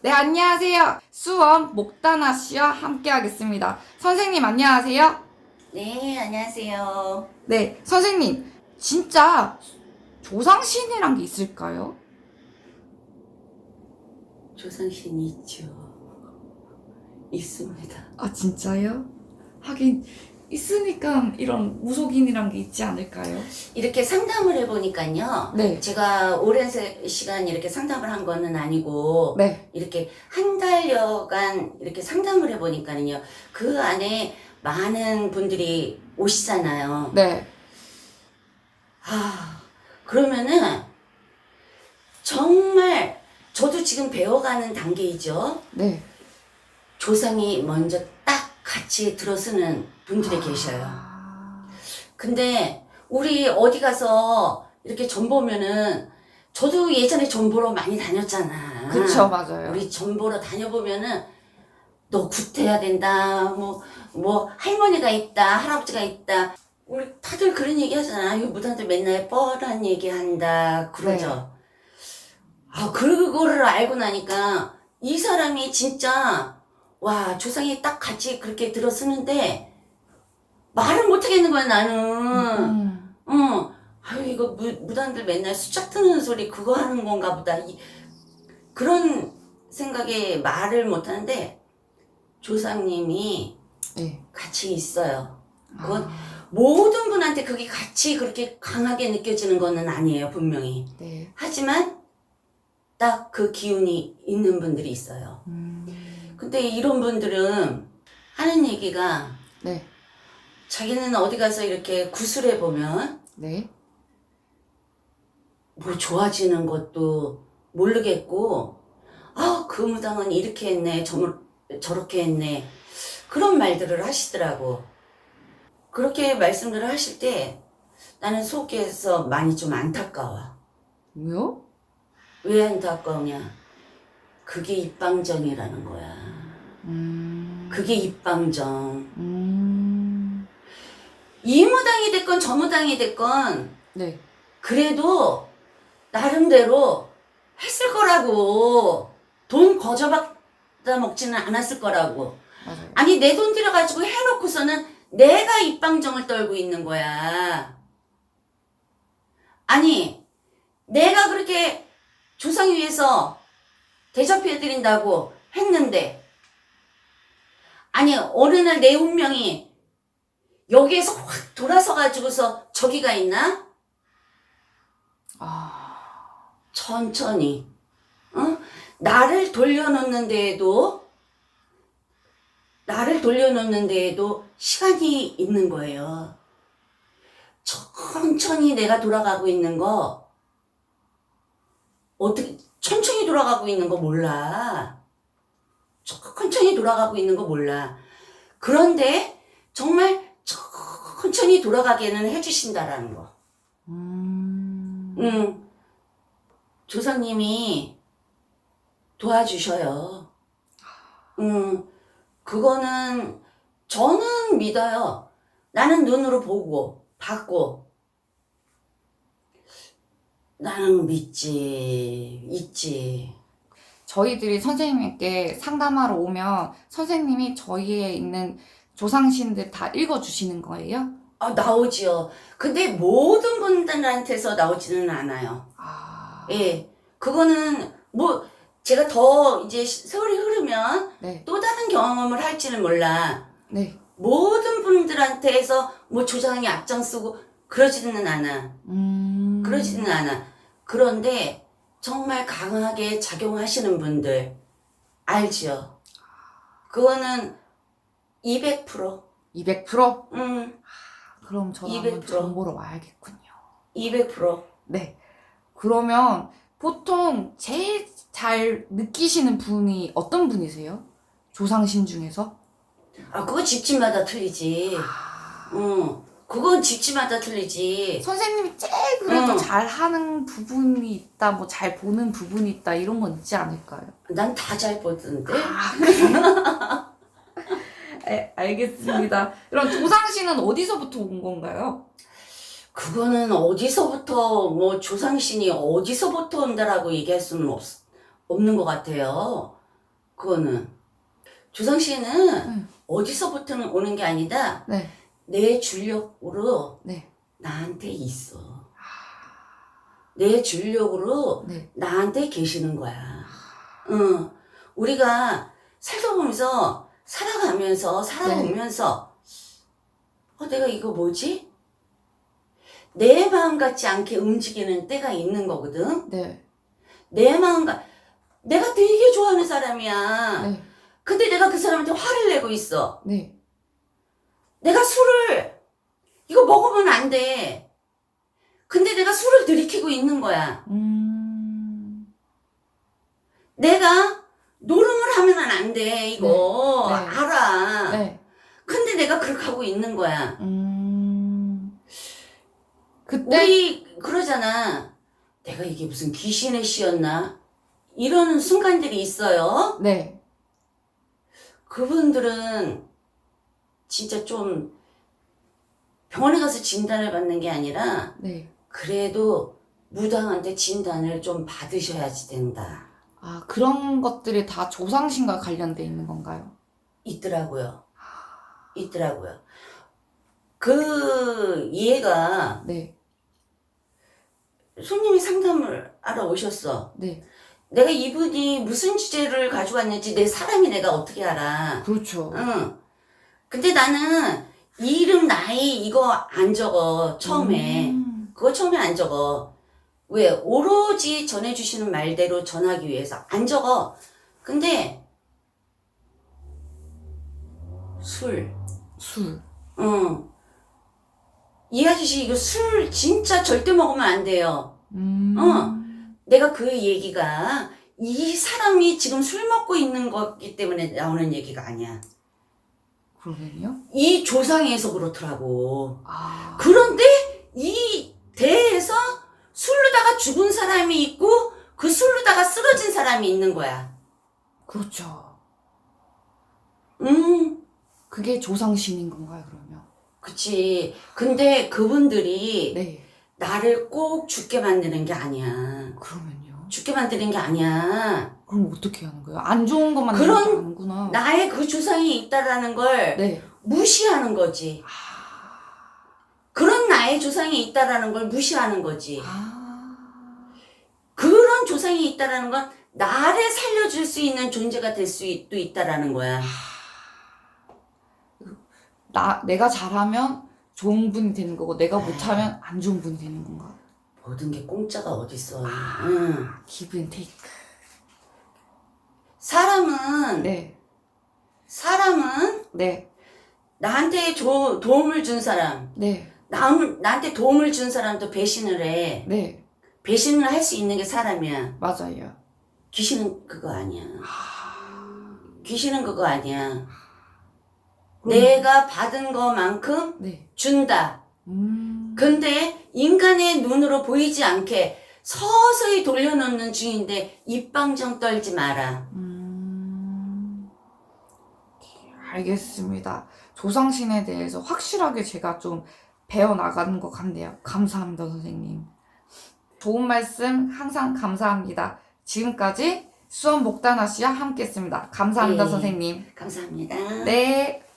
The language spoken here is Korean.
네, 안녕하세요. 수원 목다나 씨와 함께 하겠습니다. 선생님, 안녕하세요. 네, 안녕하세요. 네, 선생님, 진짜 조상신이란 게 있을까요? 조상신이 있죠. 있습니다. 아, 진짜요? 하긴, 있으니까 이런 무속인이란 게 있지 않을까요? 이렇게 상담을 해보니까요. 네. 제가 오랜 세- 시간 이렇게 상담을 한 거는 아니고, 네. 이렇게 한 달여간 이렇게 상담을 해보니까는요. 그 안에 많은 분들이 오시잖아요. 네. 아, 그러면은, 정말, 저도 지금 배워가는 단계이죠. 네. 조상이 먼저 딱 같이 들어서는 분들이 계셔요. 아, 근데 우리 어디 가서 이렇게 전 보면은 저도 예전에 전 보러 많이 다녔잖아. 그쵸, 맞아요. 우리 전 보러 다녀보면은 너 굿해야 된다. 뭐, 뭐, 할머니가 있다. 할아버지가 있다. 우리 다들 그런 얘기 하잖아. 이 무당들 맨날 뻔한 얘기 한다. 그러죠. 아, 그거를 알고 나니까 이 사람이 진짜 와, 조상이 딱 같이 그렇게 들어서는데 말을 못 하겠는 거야, 나는. 음, 어, 아유, 이거 무, 무단들 맨날 수작 트는 소리 그거 하는 건가 보다. 이, 그런 생각에 말을 못 하는데, 조상님이 네. 같이 있어요. 그건 아, 모든 분한테 그게 같이 그렇게 강하게 느껴지는 거는 아니에요, 분명히. 네. 하지만, 딱 그 기운이 있는 분들이 있어요. 음, 근데 이런 분들은 하는 얘기가, 네. 자기는 어디 가서 이렇게 구슬해 보면, 네. 뭐 좋아지는 것도 모르겠고, 아, 그 무당은 이렇게 했네, 저, 저렇게 했네. 그런 말들을 하시더라고. 그렇게 말씀들을 하실 때 나는 속에서 많이 좀 안타까워. 왜요? 왜 안타까우냐? 그게 입방정이라는 거야. 음, 그게 입방정. 음, 이 무당이 됐건 저 무당이 됐건 네. 그래도 나름대로 했을 거라고. 돈 거저받아 먹지는 않았을 거라고. 맞아요. 아니, 내 돈 들여가지고 해놓고서는 내가 입방정을 떨고 있는 거야. 아니, 내가 그렇게 조상 위해서 대접해드린다고 했는데, 아니, 어느 날 내 운명이 여기에서 확 돌아서 가지고서 저기가 있나? 아, 천천히, 어? 나를 돌려놓는 데에도, 나를 돌려놓는 데에도 시간이 있는 거예요. 천천히 내가 돌아가고 있는 거, 어떻게, 천천히 돌아가고 있는 거 몰라. 천천히 돌아가고 있는 거 몰라. 그런데 정말 천천히 돌아가게는 해주신다라는 거. 음, 응. 조상님이 도와주셔요. 응. 그거는 저는 믿어요. 나는 눈으로 보고 받고 나는 믿지 있지. 저희들이 선생님께 상담하러 오면 선생님이 저희에 있는 조상신들 다 읽어주시는 거예요? 아 나오지요. 근데 모든 분들한테서 나오지는 않아요. 아, 예. 그거는 뭐 제가 더 이제 세월이 흐르면 네, 또 다른 경험을 할지는 몰라. 네. 모든 분들한테서 뭐 조장이 앞장서고 그러지는 않아. 음, 그러지는 않아. 그런데 정말 강하게 작용하시는 분들 알지요? 그거는 200%. 200%? 음, 그럼 한번 200%. 정보로 와야겠군요. 200%. 네. 그러면 보통 제일 잘 느끼시는 분이 어떤 분이세요? 조상신 중에서? 아, 그거 집집마다 틀리지. 아, 응. 그건 집집마다 틀리지. 선생님이 제일 그래도 응. 잘하는 부분이 있다, 뭐 잘 보는 부분이 있다 이런 건 있지 않을까요? 난 다 잘 보던데. 아, 네, 알겠습니다. 그럼 조상신은 어디서부터 온 건가요? 그거는 어디서부터 뭐 조상신이 어디서부터 온다라고 얘기할 수는 없, 없는 것 같아요. 그거는 조상씨는 응. 어디서부터는 오는 게 아니다. 네. 내 줄력으로 네. 나한테 있어. 내 줄력으로 네. 나한테 계시는 거야. 응. 우리가 살다 보면서 살아가면서 살아오면서 어 내가 이거 뭐지? 내 마음 같지 않게 움직이는 때가 있는 거거든. 네. 내 마음과 내가 되게 좋아하는 사람이야. 네. 근데 내가 그 사람한테 화를 내고 있어. 네. 내가 술을 이거 먹으면 안 돼. 근데 내가 술을 들이키고 있는 거야. 음. 내가 노름을 하면은 안 돼. 이거 네. 네. 알아. 네. 근데 내가 그렇게 하고 있는 거야. 음. 그때 우리 그러잖아. 내가 이게 무슨 귀신의 시였나? 이러는 순간들이 있어요. 네. 그분들은 진짜 좀 병원에 가서 진단을 받는 게 아니라 네. 그래도 무당한테 진단을 좀 받으셔야지 된다. 아, 그런 것들이 다 조상신과 관련돼 있는 건가요? 있더라고요. 있더라고요. 그 얘가 네. 손님이 상담을 하러 오셨어. 네. 내가 이분이 무슨 주제를 가지고 왔는지 내 사람이 내가 어떻게 알아. 그렇죠. 응. 근데 나는 이름 나이 이거 안 적어 처음에. 음. 그거 처음에 안 적어. 왜? 오로지 전해주시는 말대로 전하기 위해서 안 적어. 근데 술. 술. 응. 이 아저씨 이거 술 진짜 절대 먹으면 안 돼요. 음. 어. 내가 그 얘기가 이 사람이 지금 술 먹고 있는 거기 때문에 나오는 얘기가 아니야. 그러면요? 이 조상에서 그렇더라고. 아. 그런데 이 대에서 술로다가 죽은 사람이 있고 그 술로다가 쓰러진 사람이 있는 거야. 그렇죠. 음, 그게 조상신인 건가요, 그러면? 그치. 근데 그분들이 네. 나를 꼭 죽게 만드는 게 아니야. 그러면요? 죽게 만드는 게 아니야. 그럼 어떻게 하는 거예요? 안 좋은 것만 그런-. 아는구나. 나의 그 조상이 있다라는 걸 네. 무시하는 거지. 그런 나의 조상이 있다라는 걸 무시하는 거지. 아. 그런 조상이 있다라는 건 나를 살려줄 수 있는 존재가 될 수도 있다라는 거야. 나 내가 잘하면 좋은 분이 되는 거고 내가 못하면 안 좋은 분이 되는 건가? 모든 게 공짜가 어딨어. 응. 기브 테이크. 사람은 네. 사람은 네. 나한테 조, 도움을 준 사람, 네. 나, 나한테 도움을 준 사람도 배신을 해. 네. 배신을 할 수 있는 게 사람이야. 맞아요. 귀신은 그거 아니야. 귀신은 그거 아니야. 그럼- 내가 받은 것만큼 네. 준다. 음. 근데 인간의 눈으로 보이지 않게 서서히 돌려놓는 중인데 입방정 떨지 마라. 음. 알겠습니다. 조상신에 대해서 확실하게 제가 좀 배워나가는 것 같네요. 감사합니다, 선생님. 좋은 말씀 항상 감사합니다. 지금까지 수원 목다나 씨와 함께 했습니다. 감사합니다, 네. 선생님. 감사합니다. 네.